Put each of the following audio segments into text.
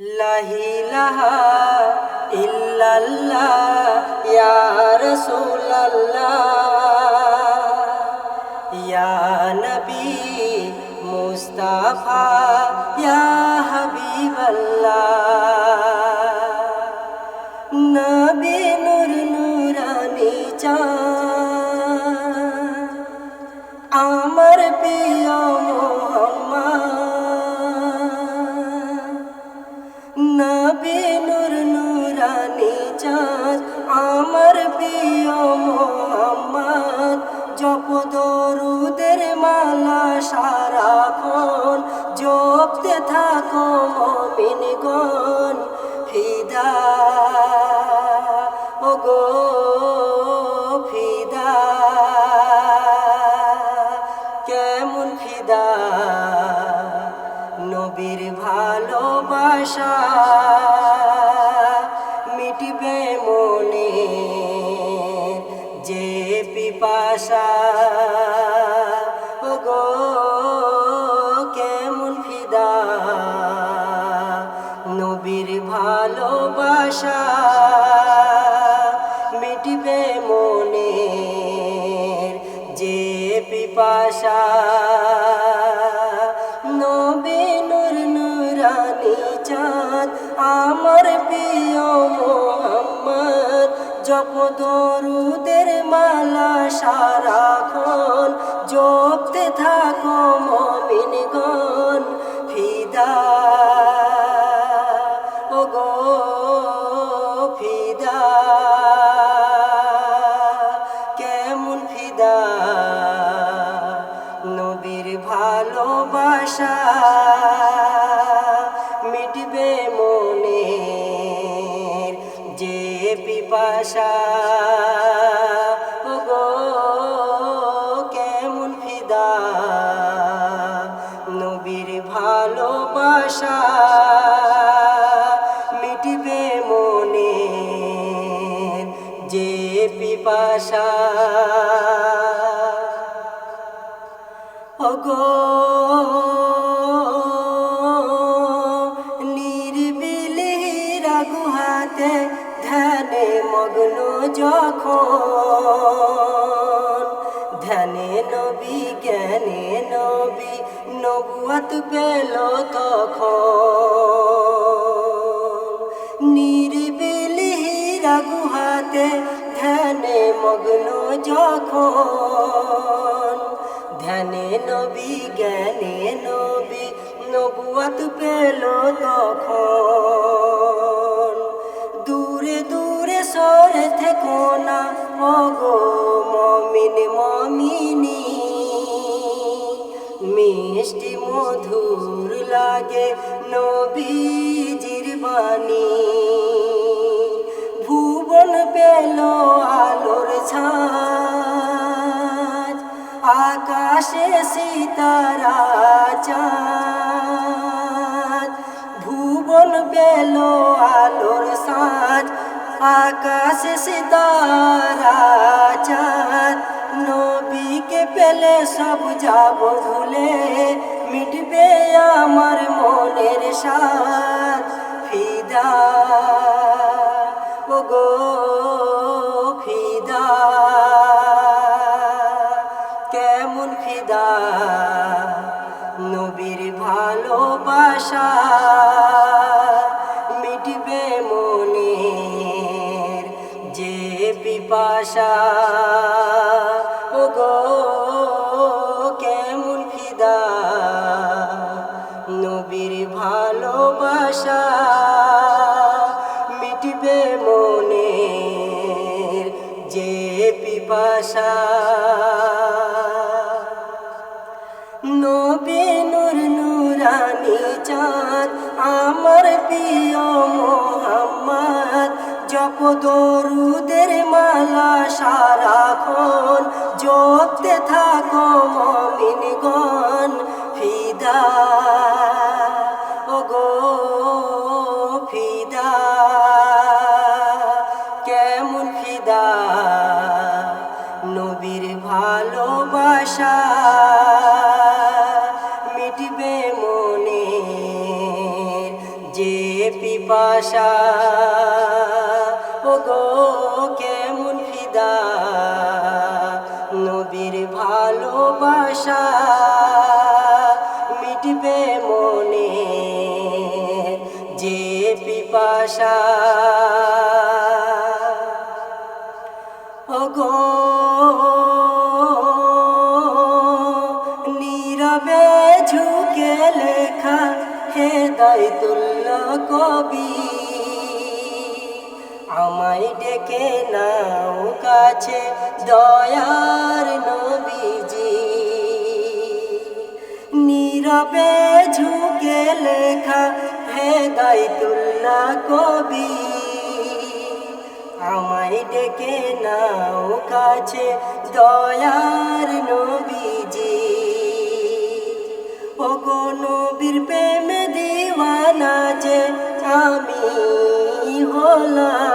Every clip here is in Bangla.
লাহিলাহা ইল্লাল্লাহ ইয়া রাসূলাল্লাহ। ইয়া নবী মুস্তাফা ইয়া হাবিবাল্লাহ। নবী নূর নুরানি চাঁদ। আমার প্রিয় মোহাম্মদ জপ দরুদের মালা সারাক্ষণ। জপতে থাকো মমিনগণ ভালোবাসা মিটবে মনে যে পিপাসা। নবী নূর নুরানি চাঁদ, আমার প্রিয় মোহাম্মদ, জপ দরুদের মালা সারাক্ষণ জপতে থাকো মমিনগণ, ফিদা। পিপাসা। গো কেমন ফিদা। নবীর ভালোবাসা মিটবে মনে। যে পিপাসা। ওগো ধ্যানে মগ্ন যখন ধ্যানে নবী, জ্ঞানে নবী, নবুয়াত পেল তখন। নিরিবিলি রাগুহাতে ধ্যানে মগ্ন যখন ধ্যানে নবী, জ্ঞানে নবী, নবুয়াত পেল তখন। দূরে দূরে সরে থেকো না, ওগো মমিন মমিনী। মিষ্টি মধুর লাগে নবীজির বাণী। ভুবন পেল আলোর ছাঁচ আকাশে সীতারা চাঁদ। ভুবন পেল আকাশে সিতারা চাঁদ, নবীকে পেলে সব যাব ভুলে মিটবে আমার মনের সাথ ফিদা ও গো পিপাসা। গো কেমন ফিদা। নবীর ভালোবাসা মিটবে মনের যে পিপাসা। নবী নূর নুরানি চাঁদ, আমার প্রিয় জপ দরুদের মালা সারাক্ষণ, জপতে থাকো মমিনগণ ফিদা। ও গো ফিদা। কেমন ফিদা? নবীর ভালোবাসা মিটবে মনে যে পিপাসা। গো, কেমন ফিদা? নবীর ভালোবাসা মিটবে মনে যে পিপাসা। গো নীরবে ঝুঁকে লেখা হে দায়তুল্ল কবি। ডেকে নাও কাছে দয়ার নবীজি। নীরবে ঝুঁকে লেখা হে দায়তুল্লা কবি, আমায় ডেকে নাও কাছে দয়ার নবীজি। ও গো নবীর প্রেমে দিওয়ানা যে আমি হলাম।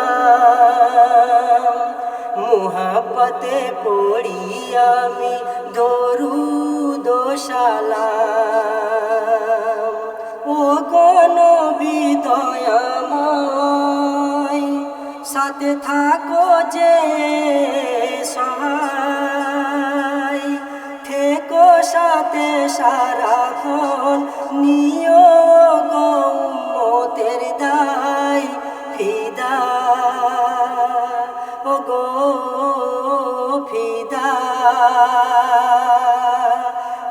মুহাব্বতে পড়ি আমি দরু দোষালা ও কোন বিদয়াম সাথে থাকো যে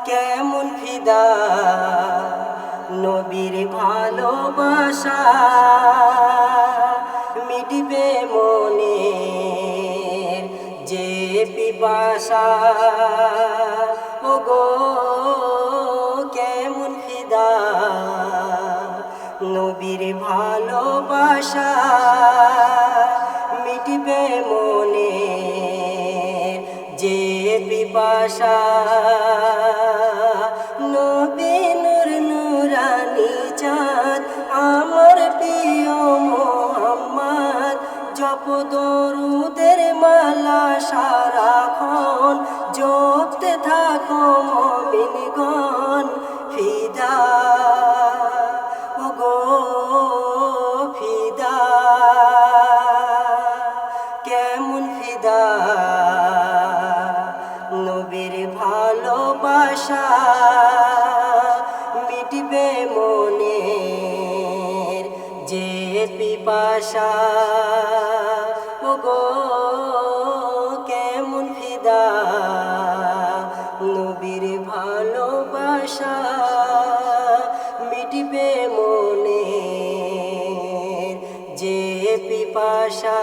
কেমন ফিদা? নবীর ভালোবাসা মিটবে মনে যে পিপাসা। ও গো কেমন ফিদা? নবীর ভালোবাসা পিপাসা। নবী নূর নুরানি চাঁদ, আমার প্রিয় মোহাম্মদ। জপ দরুদের মালা সারাক্ষণ জপতে থাকো মমিনগণ, ফিদা নবীর ভালোবাসা মিটবে মনের যে পিপাসা। ও গো কেমন ফিদা নবীর ভালোবাসা মিটবে মনের যে পিপাসা।